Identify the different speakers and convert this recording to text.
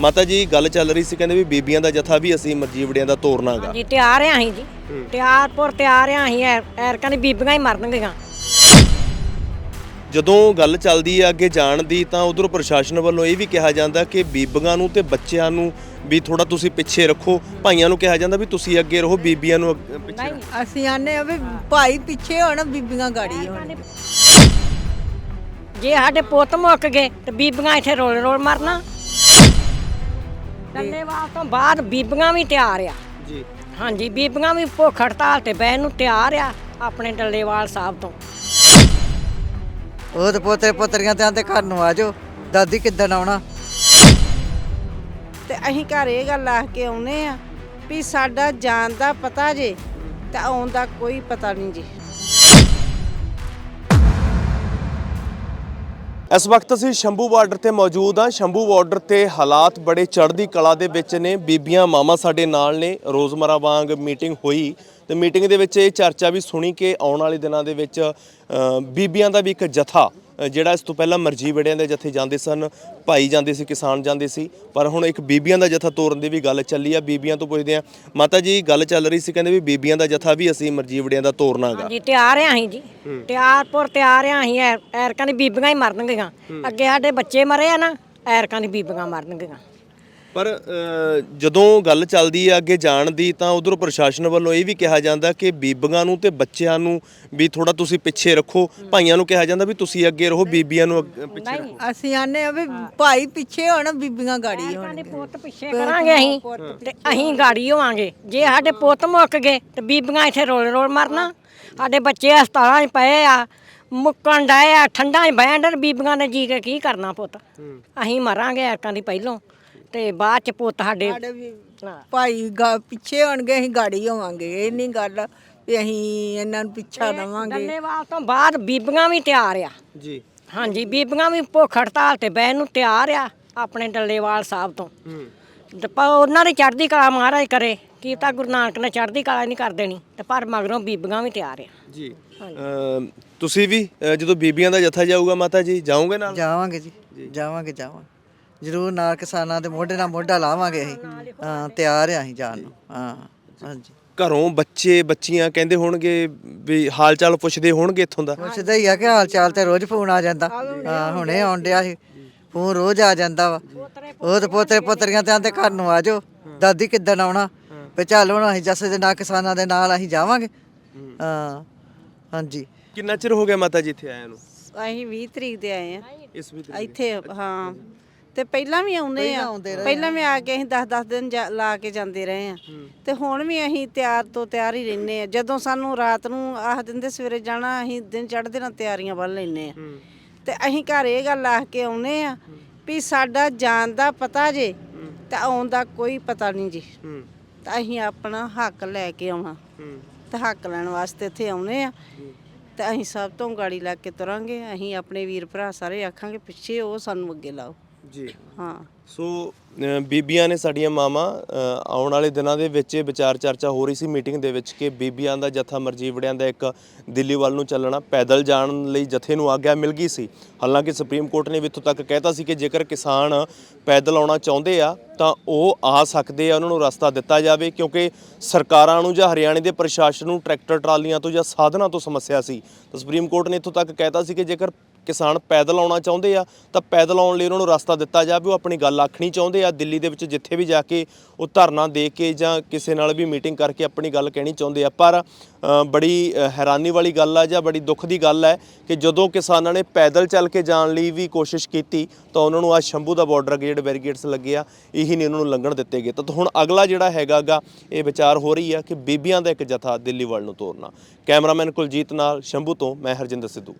Speaker 1: ਮਾਤਾ ਜੀ ਗੱਲ ਚੱਲ ਰਹੀ ਸੀ ਕਹਿੰਦੇ ਵੀ ਬੀਬੀਆਂ ਦਾ ਜਥਾ ਵੀ ਅਸੀਂ ਮਰਜੀਵੜਿਆਂ ਦਾ ਤੋਰਨਾਗਾ।
Speaker 2: ਜੀ ਤਿਆਰ ਆ ਅਸੀਂ ਜੀ। ਤਿਆਰਪੁਰ ਤਿਆਰ ਆ ਅਸੀਂ ਐਰ- ਐਰਕਾਂ ਦੀ ਬੀਬੀਆਂ ਹੀ ਮਰਨਗੀਆਂ
Speaker 1: ਜਦੋਂ ਗੱਲ ਚੱਲਦੀ ਹੈ ਅੱਗੇ ਜਾਣ ਦੀ ਤਾਂ ਉਧਰੋਂ ਪ੍ਰਸ਼ਾਸਨ ਵੱਲੋਂ ਇਹ ਵੀ ਕਿਹਾ ਜਾਂਦਾ ਕਿ ਬੀਬੀਆਂ ਨੂੰ ਤੇ ਬੱਚਿਆਂ ਨੂੰ ਵੀ ਥੋੜਾ ਤੁਸੀਂ ਪਿੱਛੇ ਰੱਖੋ। ਭਾਈਆਂ ਨੂੰ ਕਿਹਾ ਜਾਂਦਾ ਵੀ ਤੁਸੀਂ ਅੱਗੇ ਰਹੋ ਬੀਬੀਆਂ ਨੂੰ ਅੱਗੇ- ਪਿੱਛੇ
Speaker 2: ਨਹੀਂ
Speaker 1: ਰੱਖੋ।
Speaker 3: ਅਸੀਂ ਆਨੇ ਆ ਵੀ ਭਾਈ ਪਿੱਛੇ ਹੋਣ ਬੀਬੀਆਂ ਗਾੜੀ ਹੋਣ।
Speaker 2: ਜੇ ਸਾਡੇ ਪੁੱਤ ਮੁੱਕ ਗਏ ਤੇ ਬੀਬੀਆਂ ਇੱਥੇ ਰੋਲ ਰੋਲ ਮਰਨਾ। ਡੰਡੇਵਾਲ ਤੋਂ ਬਾਅਦ ਬੀਬੀਆਂ ਵੀ ਤਿਆਰ ਆ।
Speaker 1: ਜੀ।
Speaker 2: ਹਾਂਜੀ ਬੀਬੀਆਂ ਵੀ ਭੁੱਖ ਹੜਤਾਲ ਤੇ ਬਹਿਣ ਨੂੰ ਤਿਆਰ ਆ ਆਪਣੇ ਡੱਲੇਵਾਲ ਸਾਹਿਬ ਤੋਂ।
Speaker 3: ਉਹ ਤੇ ਪੋਤਰੇ ਪੋਤਰੀਆਂ ਤੇ ਆਂਦੇ ਘਰ ਨੂੰ ਆ ਜਾਓ। ਦਾਦੀ ਕਿੱਦਣ ਆਉਣਾ?
Speaker 4: ਤੇ ਅਸੀਂ ਘਰ ਇਹ ਗੱਲ ਆਖ ਕੇ ਆਉਨੇ ਆ ਵੀ ਸਾਡਾ ਜਾਣ ਦਾ ਪਤਾ ਜੇ ਤੇ ਆਉਣ ਦਾ ਕੋਈ ਪਤਾ ਨਹੀਂ ਜੀ।
Speaker 1: ਇਸ ਵਕਤ ਅਸੀਂ ਸ਼ੰਭੂ ਬਾਰਡਰ ਤੇ ਮੌਜੂਦ ਹਾਂ। ਸ਼ੰਭੂ ਬਾਰਡਰ ਤੇ ਹਾਲਾਤ ਬੜੇ ਚੜ੍ਹਦੀ ਕਲਾ ਦੇ ਵਿੱਚ ਨੇ। ਬੀਬੀਆਂ ਮਾਮਾ ਸਾਡੇ ਨਾਲ ਨੇ। ਰੋਜ਼ਮਰਾ ਵਾਂਗ ਮੀਟਿੰਗ ਹੋਈ ਤੇ ਮੀਟਿੰਗ ਦੇ ਵਿੱਚ ਇਹ ਚਰਚਾ ਵੀ ਸੁਣੀ ਕਿ ਆਉਣ ਵਾਲੇ ਦਿਨਾਂ ਦੇ ਵਿੱਚ ਬੀਬੀਆਂ ਦਾ ਵੀ ਇੱਕ ਜਥਾ ਜਿਹੜਾ ਇਸ ਤੋਂ ਪਹਿਲਾਂ ਮਰਜ਼ੀ ਵੜਿਆਂ ਦੇ ਜਥੇ ਜਾਂਦੇ ਸਨ ਭਾਈ ਜਾਂਦੇ ਸੀ ਕਿਸਾਨ ਜਾਂਦੇ ਸੀ ਪਰ ਹੁਣ ਇੱਕ ਬੀਬੀਆਂ ਦਾ ਜਥਾ ਤੋਰਨ ਦੀ ਵੀ ਗੱਲ ਚੱਲੀ ਆ ਬੀਬੀਆਂ ਤੋਂ ਪੁੱਛਦੇ ਆ ਮਾਤਾ ਜੀ ਗੱਲ ਚੱਲ ਰਹੀ ਸੀ ਕਹਿੰਦੇ ਵੀ ਬੀਬੀਆਂ ਦਾ ਜਥਾ ਵੀ ਅਸੀਂ ਮਰਜ਼ੀ ਵੜਿਆਂ ਦਾ ਤੋਰਨਾਗਾ।
Speaker 2: ਹਾਂਜੀ ਤਿਆਰ ਆ ਅਸੀਂ ਜੀ। ਤਿਆਰਪੁਰ ਤਿਆਰ ਆ ਅਸੀਂ ਐਰ- ਐਰਕਾਂ ਦੀ ਬੀਬੀਆਂ ਹੀ ਮਰਨਗੀਆਂ। ਅੱਗੇ ਸਾਡੇ ਬੱਚੇ ਮਰੇ ਆ ਨਾ ਐਰਕਾਂ ਦੀ ਬੀਬੀਆਂ ਮਰਨਗੀਆਂ।
Speaker 1: ਪਰ ਜਦੋਂ ਗੱਲ ਚੱਲਦੀ ਹੈ ਅੱਗੇ ਜਾਣ ਦੀ ਤਾਂ ਉਧਰੋਂ ਪ੍ਰਸ਼ਾਸਨ ਵੱਲੋਂ ਇਹ ਵੀ ਕਿਹਾ ਜਾਂਦਾ ਕਿ ਬੀਬੀਆਂ ਨੂੰ ਤੇ ਬੱਚਿਆਂ ਨੂੰ ਵੀ ਥੋੜਾ ਤੁਸੀਂ ਪਿੱਛੇ ਰੱਖੋ। ਭਾਈਆਂ ਨੂੰ ਕਿਹਾ ਜਾਂਦਾ ਵੀ ਤੁਸੀਂ ਅੱਗੇ ਰਹੋ ਬੀਬੀਆਂ ਨੂੰ ਪਿੱਛੇ ਰੱਖੋ।
Speaker 2: ਨਹੀਂ
Speaker 3: ਅਸੀਂ ਆਨੇ ਆ ਵੀ ਭਾਈ ਪਿੱਛੇ ਹੋਣ ਬੀਬੀਆਂ ਗਾੜੀ ਹੋਣ
Speaker 2: ਪੁੱਤ ਪਿੱਛੇ ਕਰਾਂਗੇ ਅਸੀਂ ਤੇ ਅਸੀਂ ਗਾੜੀ ਹੋਵਾਂਗੇ। ਜੇ ਸਾਡੇ ਪੁੱਤ ਮੁੱਕ ਗਏ ਤੇ ਬੀਬੀਆਂ ਇੱਥੇ ਰੋਲ ਰੋਲ ਮਰਨਾ। ਸਾਡੇ ਬੱਚੇ ਹਸਪਤਾਲਾਂ 'ਚ ਪਏ ਆ ਮੁੱਕਣ ਡਏ ਆ ਠੰਡਾਂ 'ਚ ਬਹਿਣ ਡਏ ਬੀਬੀਆਂ ਨੇ ਜੀ ਕੇ ਕੀ ਕਰਨਾ ਪੁੱਤ? ਅਸੀਂ ਮਰਾਂਗੇ ਐਰਕਾਂ ਦੀ ਪਹਿਲੋਂ। ਤੇ ਬਾਅਦ 'ਚ ਪੁੱਤ ਸਾਡੇ
Speaker 3: ਸਾਡੇ ਵੀ
Speaker 2: ਹਾਂ।
Speaker 3: ਭਾਈ ਗਾ- ਪਿੱਛੇ ਹੋਣਗੇ ਅਸੀਂ ਗਾੜੀ ਹੋਵਾਂਗੇ। ਇਹ ਨਹੀਂ ਗੱਲ ਵੀ ਅਸੀਂ ਇਹਨਾਂ ਨੂੰ ਪਿੱਛਾ ਦੇਵਾਂਗੇ।
Speaker 2: ਡੱਲੇਵਾਲ ਤੋਂ ਬਾਅਦ ਬੀਬੀਆਂ ਵੀ ਤਿਆਰ ਆ।
Speaker 1: ਜੀ।
Speaker 2: ਹਾਂਜੀ ਬੀਬੀਆਂ ਵੀ ਭੁੱਖ ਹੜਤਾਲ ਤੇ ਬਹਿਣ ਨੂੰ ਤਿਆਰ ਆ ਆਪਣੇ ਡੱਲੇਵਾਲ ਸਾਹਿਬ ਤੋਂ। ਤੇ ਪਰ ਉਹਨਾਂ ਦੀ ਚੜ੍ਹਦੀ ਕਲਾ ਮਹਾਰਾਜ ਕਰੇ। ਕੀ ਤਾਂ ਗੁਰੂ ਨਾਨਕ ਨੇ ਚੜ੍ਹਦੀ ਕਲਾ ਨਹੀਂ ਕਰ ਦੇਣੀ। ਤੇ ਪਰ ਮਗਰੋਂ ਬੀਬੀਆਂ ਵੀ ਤਿਆਰ ਆ।
Speaker 1: ਜੀ। ਤੁਸੀਂ ਵੀ ਅ, ਜਦੋਂ ਬੀਬੀਆਂ ਦਾ ਜਥਾ ਜਾਊਗਾ ਮਾਤਾ ਜੀ ਜਾਓਗੇ ਨਾਲ?
Speaker 3: ਜਾਵਾਂਗੇ ਜੀ। ਜਾਵਾਂਗੇ ਜਾਵਾਂਗੇ। ਜ਼ਰੂਰ ਨਾਲ ਕਿਸਾਨਾਂ ਦੇ ਮੋਢੇ ਨਾਲ ਮੋਢਾ ਲਾਵਾਂਗੇ ਅਸੀਂ। ਹਾਂ ਤਿਆਰ ਆ ਅਸੀਂ ਜਾਣ ਨੂੰ। ਹਾਂ ਹਾਂਜੀ।
Speaker 1: ਘਰੋਂ ਬੱਚੇ ਬੱਚੀਆਂ ਕਹਿੰਦੇ ਹੋਣਗੇ ਵੀ ਹਾਲ ਚਾਲ ਪੁੱਛਦੇ ਹੋਣਗੇ ਇੱਥੋਂ ਦਾ।
Speaker 3: ਪੁੱਛਦਾ ਹੀ ਆ ਕਿ ਹਾਲ ਚਾਲ ਤੇ ਰੋਜ਼ ਫੋਨ ਆ ਜਾਂਦਾ। ਹਾਂ ਹੁਣੇ ਆਉਣ ਡਿਆ ਸੀ। ਫੋਨ ਰੋਜ਼ ਆ ਜਾਂਦਾ ਵਾ। ਉਹ ਤੇ ਪੋਤਰੇ ਪੋਤਰੀਆਂ ਤੇ ਆਂਦੇ ਘਰ ਨੂੰ ਆ ਜਾਓ। ਦਾਦੀ ਕਿੱਦਣ ਆਉਣਾ? ਵੀ ਚੱਲ ਹੁਣ ਅਸੀਂ ਜੱਸੇ ਦੇ ਨਾਲ ਕਿਸਾਨਾਂ ਦੇ ਨਾਲ ਅਸੀਂ ਜਾਵਾਂਗੇ। ਹਾਂ। ਹਾਂਜੀ।
Speaker 1: ਕਿੰਨਾ ਚਿਰ ਹੋ ਗਿਆ ਮਾਤਾ ਜੀ ਇੱਥੇ ਆਇਆਂ ਨੂੰ?
Speaker 4: ਅਸੀਂ 20 ਤਰੀਕ ਦੇ ਆਏ ਆ।
Speaker 1: ਇਸ ਵੀ
Speaker 4: ਇੱਥੇ ਹਾਂ। ਤੇ ਪਹਿਲਾਂ ਵੀ ਆਉਂਦੇ ਆ। ਪਹਿਲਾਂ ਵੀ ਆ ਕੇ ਅਸੀਂ 10-10 ਦਿਨ ਲਾ ਕੇ ਜਾਂਦੇ ਰਹੇ ਆ। ਤੇ ਹੁਣ ਵੀ ਅਸੀਂ ਤਿਆਰ ਤੋਂ ਤਿਆਰ ਹੀ ਰਹਿੰਦੇ ਆ। ਜਦੋਂ ਸਾਨੂੰ ਰਾਤ ਨੂੰ ਆਖ ਦਿੰਦੇ ਸਵੇਰੇ ਜਾਣਾ ਅਸੀਂ ਦਿਨ ਚੜ੍ਹਦੇ ਨਾਲ ਤਿਆਰੀਆਂ ਵੱਲ ਲੈਨੇ ਆ। ਤੇ ਅਸੀਂ ਘਰ ਇਹ ਗੱਲ ਆਖ ਕੇ ਆਉਨੇ ਆ ਵੀ ਸਾਡਾ ਜਾਣ ਦਾ ਪਤਾ ਜੇ ਤੇ ਆਉਣ ਦਾ ਕੋਈ ਪਤਾ ਨਹੀਂ ਜੀ। ਤਾਂ ਅਸੀਂ ਆਪਣਾ ਹੱਕ ਲੈ ਕੇ ਆਉਣਾ
Speaker 1: ਹੂੰ।
Speaker 4: ਤੇ ਹੱਕ ਲੈਣ ਵਾਸਤੇ ਇੱਥੇ ਆਉਨੇ ਆ। ਤੇ ਅਸੀਂ ਸਭ ਤੋਂ ਗਾੜੀ ਲੱਗ ਕੇ ਤੁਰਾਂਗੇ। ਅਸੀਂ ਆਪਣੇ ਵੀਰ ਭਰਾ ਸਾਰੇ ਆਖਾਂਗੇ ਪਿੱਛੇ ਉਹ ਸਾਨੂੰ ਅੱਗੇ ਲਾਓ।
Speaker 1: ਜੀ।
Speaker 4: ਹਾਂ।
Speaker 1: ਸੋ ਬੀਬੀਆਂ ਨੇ ਸਾਡੀਆਂ ਮਾਵਾਂ ਆਉਣ ਵਾਲੇ ਦਿਨਾਂ ਦੇ ਵਿੱਚ ਇਹ ਵਿਚਾਰ ਚਰਚਾ ਹੋ ਰਹੀ ਸੀ ਮੀਟਿੰਗ ਦੇ ਵਿੱਚ ਕਿ ਬੀਬੀਆਂ ਦਾ ਜਥਾ ਮਰਜੀਵੜਿਆਂ ਦਾ ਇੱਕ ਦਿੱਲੀ ਵੱਲ ਨੂੰ ਚੱਲਣਾ ਪੈਦਲ ਜਾਣ ਲਈ ਜਥੇ ਨੂੰ ਆਗਿਆ ਮਿਲ ਗਈ ਸੀ। ਹਾਲਾਂਕਿ ਸੁਪਰੀਮ ਕੋਰਟ ਨੇ ਵੀ ਇੱਥੋਂ ਤੱਕ ਕਹਿਤਾ ਸੀ ਕਿ ਜੇਕਰ ਕਿਸਾਨ ਪੈਦਲ ਆਉਣਾ ਚਾਹੁੰਦੇ ਆ ਤਾਂ ਉਹ ਆ ਸਕਦੇ ਆ ਉਹਨਾਂ ਨੂੰ ਰਸਤਾ ਦਿੱਤਾ ਜਾਵੇ ਕਿਉਂਕਿ ਸਰਕਾਰਾਂ ਨੂੰ ਜਾਂ ਹਰਿਆਣੇ ਦੇ ਪ੍ਰਸ਼ਾਸਨ ਨੂੰ ਟਰੈਕਟਰ ਟਰਾਲੀਆਂ ਤੋਂ ਜਾਂ ਸਾਧਨਾਂ ਤੋਂ ਸਮੱਸਿਆ ਸੀ। ਤਾਂ ਸੁਪਰੀਮ ਕੋਰਟ ਨੇ ਇੱਥੋਂ ਤੱਕ ਕਹਿਤਾ ਸੀ ਕਿ ਜੇਕਰ ਕਿਸਾਨ ਪੈਦਲ ਆਉਣਾ ਚਾਹੁੰਦੇ ਆ, ਤਾਂ ਪੈਦਲ ਆਉਣ ਲਈ ਉਹਨਾਂ ਨੂੰ ਰਸਤਾ ਦਿੱਤਾ ਜਾਵੇ, ਉਹ ਆਪਣੀ ਗੱਲ ਆਖਣੀ ਚਾਹੁੰਦੇ ਆ, ਦਿੱਲੀ ਦੇ ਵਿੱਚ ਜਿੱਥੇ ਵੀ ਜਾ ਕੇ ਉਹ ਧਰਨਾ ਦੇ ਕੇ ਜਾਂ ਕਿਸੇ ਨਾਲ ਵੀ ਮੀਟਿੰਗ ਕਰਕੇ ਆਪਣੀ ਗੱਲ ਕਹਿਣੀ ਚਾਹੁੰਦੇ ਆ। ਪਰ ਬੜੀ ਹੈਰਾਨੀ ਵਾਲੀ ਗੱਲ ਆ ਜਾਂ ਬੜੀ ਦੁੱਖ ਦੀ ਗੱਲ ਹੈ ਕਿ ਜਦੋਂ ਕਿਸਾਨਾਂ ਨੇ ਪੈਦਲ ਚੱਲ ਕੇ ਜਾਣ ਲਈ ਵੀ ਕੋਸ਼ਿਸ਼ ਕੀਤੀ, ਤਾਂ ਉਹਨਾਂ ਨੂੰ ਆ ਸ਼ੰਭੂ ਦਾ ਬਾਰਡਰ ਅੱਗੇ ਜਿਹੜੇ ਬੈਰੀਕੇਡਸ ਲੱਗੇ ਆ, ਇਹੀ ਨਹੀਂ ਉਹਨਾਂ ਨੂੰ ਲੰਘਣ ਦਿੱਤੇ ਗਏ। ਤਾਂ ਹੁਣ ਅਗਲਾ ਜਿਹੜਾ ਹੈਗਾਗਾ ਇਹ ਵਿਚਾਰ ਹੋ ਰਹੀ ਆ ਕਿ ਬੀਬੀਆਂ ਦਾ ਇੱਕ ਜਥਾ ਦਿੱਲੀ ਵੱਲ ਨੂੰ ਤੋਰਨਾ। ਕੈਮਰਾਮੈਨ ਕੁਲਜੀਤ ਨਾਲ ਸ਼ੰਭੂ ਤੋਂ ਮੈਂ ਹਰਜਿੰਦਰ ਸਿੱਧੂ।